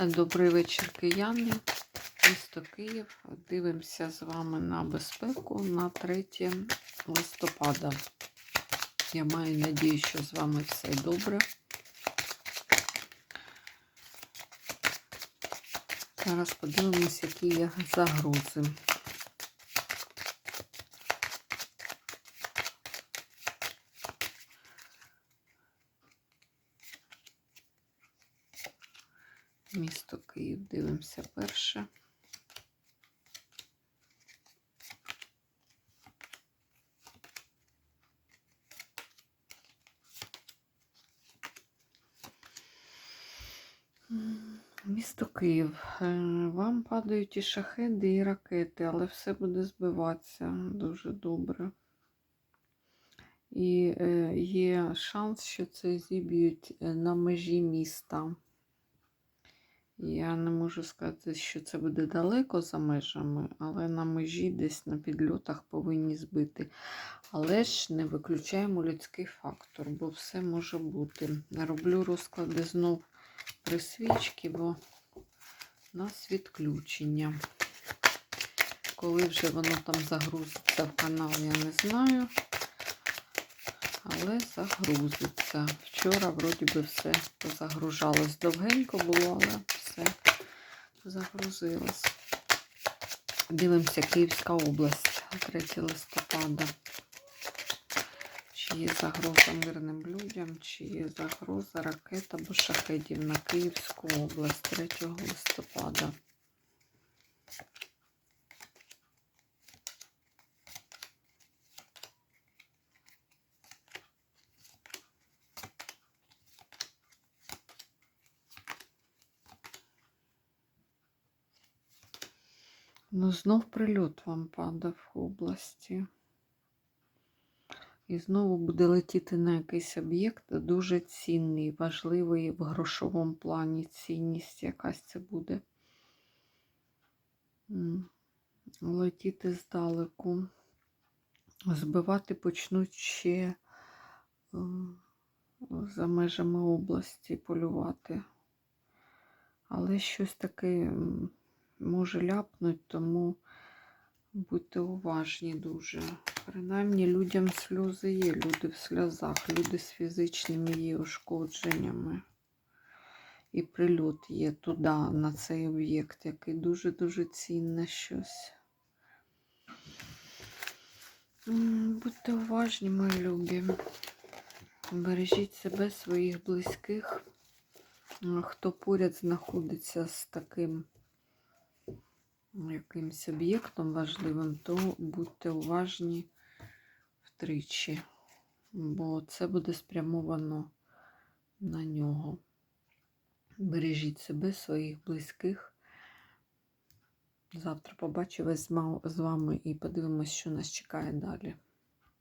Добрий вечір, кияни. Місто Київ. Дивимося з вами на безпеку на 3 листопада. Я маю надію, що з вами все добре. Зараз подивимось, які є загрози. Місто Київ дивимося перше. Місто Київ. Е, Вам падають і шахеди, і ракети, але все буде збиватися дуже добре. І е, є шанс, що це зіб'ють е, на межі міста. Я не можу сказати, що це буде далеко за межами, але на межі десь на підльотах повинні збити. Але ж не виключаємо людський фактор, бо все може бути. Роблю розклади знов при свічки, бо у нас відключення. Коли вже воно там загрузиться в канал, я не знаю. Але загрузиться. Вчора, вроді би, все позагружалось. Довгенько було, але все загрузилось. Дивимося, Київська область, 3 листопада. Чи є загроза мирним людям, чи є загроза ракет або шахедів на Київську область 3 листопада. Ну, знов прильот вам падав в області. І знову буде летіти на якийсь об'єкт дуже цінний, важливий в грошовому плані. Цінність якась це буде. Летіти здалеку. Збивати почнуть ще е, за межами області полювати. Але щось таке може ляпнуть, тому будьте уважні дуже. Принаймні людям сльози є, люди в сльозах, люди з фізичними є ушкодженнями. І прильот є туди, на цей об'єкт, який дуже-дуже цінне щось. Будьте уважні, мої любі. Бережіть себе, своїх близьких. Хто поряд знаходиться з таким якимось об'єктом важливим, то будьте уважні втричі, бо це буде спрямовано на нього. Бережіть себе, своїх близьких. Завтра ма- з вами і подивимось, що нас чекає далі.